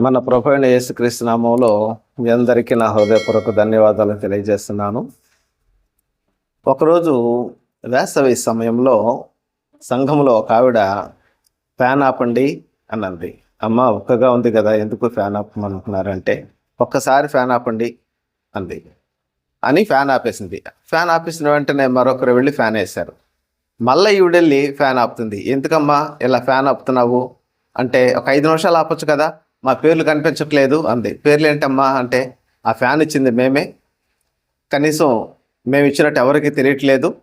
మన ప్రభు అయిన యేసుక్రీస్తు నామంలో మీ అందరికీ నా హృదయపూర్వక ధన్యవాదాలు తెలియజేస్తున్నాను. ఒకరోజు వేసవి సమయంలో సంఘంలో ఒక ఆవిడ ఫ్యాన్ ఆపండి అన్నది అమ్మ ఒక్కగా ఉంది కదా ఎందుకు ఫ్యాన్ ఆపమంటున్నారంటే ఒక్కసారి ఫ్యాన్ ఆపండి అంది. అని ఫ్యాన్ ఆపేసింది. ఫ్యాన్ ఆపేసిన వెంటనే మరొకరు వెళ్ళి ఫ్యాన్ వేశారు. మళ్ళీ ఈవిడెళ్ళి ఫ్యాన్ ఆపుతుంది. ఎందుకమ్మా ఇలా ఫ్యాన్ ఆపుతున్నావు? అంటే ఒక ఐదు నిమిషాలు ఆపొచ్చు కదా మా పేర్లు కనిపించట్లేదు అంది. పేర్లు ఏంటమ్మా అంటే ఆ ఫ్యాన్ ఇచ్చింది మేమే. కనీసం మేము ఇచ్చినట్టు ఎవరికి తెలియట్లేదు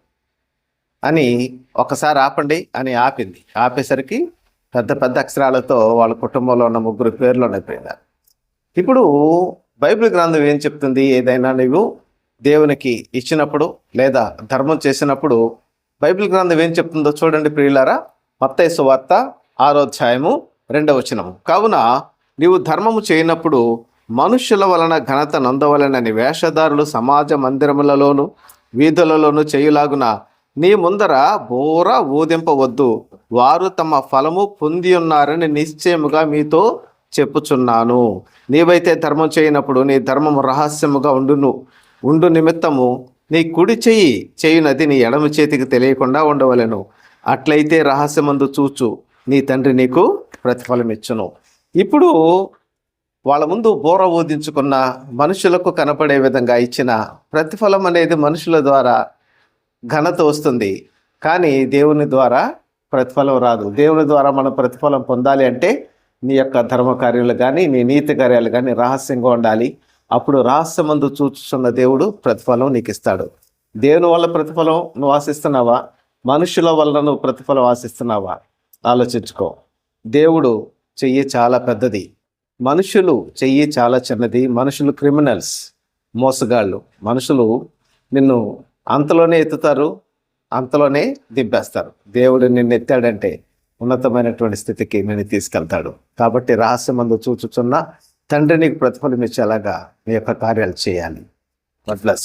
అని ఒకసారి ఆపండి అని ఆపింది. ఆపేసరికి పెద్ద పెద్ద అక్షరాలతో వాళ్ళ కుటుంబంలో ఉన్న ముగ్గురు పేర్లు అయిపోయినారు ఇప్పుడు బైబిల్ గ్రంథం ఏం చెప్తుంది? ఏదైనా నువ్వు దేవునికి ఇచ్చినప్పుడు లేదా ధర్మం చేసినప్పుడు బైబిల్ గ్రంథం ఏం చెప్తుందో చూడండి ప్రియులారా. మత్తైసు వార్త ఆరోధ్యాయము రెండవ వచనము. కావున నీవు ధర్మము చేయనప్పుడు మనుష్యుల వలన ఘనత నొందవలనని వేషధారులు సమాజ మందిరములలోను వీధులలోను చేయులాగున నీ ముందర బోర ఊదింపవద్దు. వారు తమ ఫలము పొంది ఉన్నారని నిశ్చయముగా మీతో చెప్పుచున్నాను. నీవైతే ధర్మం చేయనప్పుడు నీ ధర్మము రహస్యముగా ఉండును. ఉండు నిమిత్తము నీ కుడి చెయ్యి చేయునది నీ ఎడమ చేతికి తెలియకుండా ఉండవలెను. అట్లయితే రహస్యమందు చూచు. నీ తండ్రి నీకు ప్రతిఫలం ఇచ్చును ఇప్పుడు వాళ్ళ ముందు బోర ఊదించుకున్న మనుషులకు కనపడే విధంగా ఇచ్చిన ప్రతిఫలం అనేది మనుషుల ద్వారా ఘనత వస్తుంది. కానీ దేవుని ద్వారా ప్రతిఫలం రాదు. దేవుని ద్వారా మనం ప్రతిఫలం పొందాలి అంటే నీ యొక్క ధర్మ కార్యాలు కానీ నీ నీతి కార్యాలు కానీ రహస్యంగా ఉండాలి. అప్పుడు రహస్యమందు చూచుచున్న దేవుడు ప్రతిఫలం నీకు ఇస్తాడు దేవుని వల్ల ప్రతిఫలం నువ్వు ఆశిస్తున్నావా? మనుషుల వల్ల నువ్వు ప్రతిఫలం ఆశిస్తున్నావా? ఆలోచించుకో. దేవుడు చెయ్యి చాలా పెద్దది. మనుషులు చెయ్యి చాలా చిన్నది. మనుషులు క్రిమినల్స్ మోసగాళ్ళు. మనుషులు నిన్ను అంతలోనే ఎత్తుతారు అంతలోనే దింపేస్తారు. దేవుడు నిన్ను ఎత్తాడంటే ఉన్నతమైనటువంటి స్థితికి నేను తీసుకెళ్తాడు. కాబట్టి రహస్యమందు చూచుచున్న తండ్రి నీకు ప్రతిఫలం ఇచ్చేలాగా మీ యొక్క కార్యాలు చేయాలి. God bless.